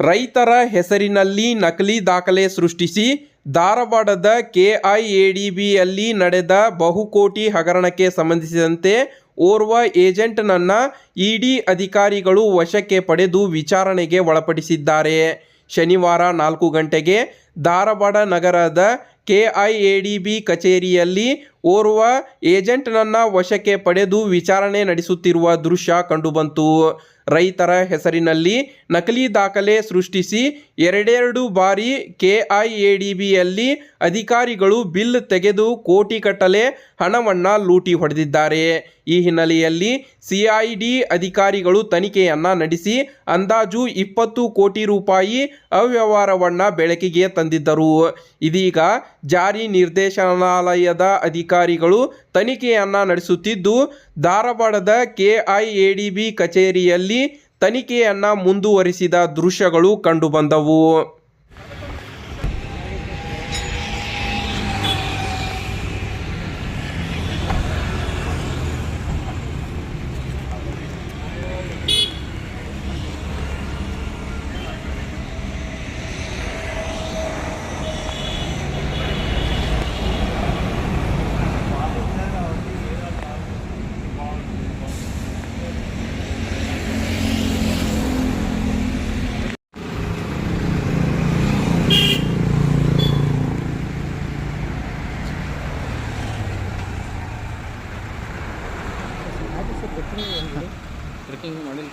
ರೈತರ ಹೆಸರಿನಲ್ಲಿ ನಕಲಿ ದಾಖಲೆ ಸೃಷ್ಟಿಸಿ ಧಾರವಾಡದ ಕೆಐಎಡಿಬಿಯಲ್ಲಿ ನಡೆದ ಬಹುಕೋಟಿ ಹಗರಣಕ್ಕೆ ಸಂಬಂಧಿಸಿದಂತೆ ಓರ್ವ ಏಜೆಂಟ್ನನ್ನ ಇಡಿ ಅಧಿಕಾರಿಗಳು ವಶಕ್ಕೆ ಪಡೆದು ವಿಚಾರಣೆಗೆ ಒಳಪಡಿಸಿದ್ದಾರೆ. ಶನಿವಾರ ನಾಲ್ಕು ಗಂಟೆಗೆ ಧಾರವಾಡ ನಗರದ ಕೆಐಎಡಿಬಿ ಕಚೇರಿಯಲ್ಲಿ ಓರ್ವ ಏಜೆಂಟ್ನನ್ನ ವಶಕ್ಕೆ ಪಡೆದು ವಿಚಾರಣೆ ನಡೆಸುತ್ತಿರುವ ದೃಶ್ಯ ಕಂಡುಬಂತು. ರೈತರ ಹೆಸರಿನಲ್ಲಿ ನಕಲಿ ದಾಖಲೆ ಸೃಷ್ಟಿಸಿ ಎರಡೆರಡು ಬಾರಿ ಕೆಐಎಡಿಬಿಯಲ್ಲಿ ಅಧಿಕಾರಿಗಳು ಬಿಲ್ ತೆಗೆದು ಕೋಟಿಗಟ್ಟಲೆ ಹಣವನ್ನು ಲೂಟಿ ಹೊಡೆದಿದ್ದಾರೆ. ಈ ಹಿನ್ನೆಲೆಯಲ್ಲಿ ಸಿಐಡಿ ಅಧಿಕಾರಿಗಳು ತನಿಖೆಯನ್ನ ನಡೆಸಿ ಅಂದಾಜು ಇಪ್ಪತ್ತು ಕೋಟಿ ರೂಪಾಯಿ ಅವ್ಯವಹಾರವನ್ನು ಬೆಳಕಿಗೆ ತಂದಿದ್ದರು. ಇದೀಗ ಜಾರಿ ನಿರ್ದೇಶನಾಲಯದ ಅಧಿಕಾರಿಗಳು ತನಿಖೆಯನ್ನ ನಡೆಸುತ್ತಿದ್ದು ಧಾರವಾಡದ ಕೆಐಎಡಿಬಿ ಕಚೇರಿಯಲ್ಲಿ ತನಿಖೆಯನ್ನು ಮುಂದುವರಿಸಿದ ದೃಶ್ಯಗಳು ಕಂಡುಬಂದವು ட்రెక్కింగ్ ட்రెక్కింగ్ మళ్ళీ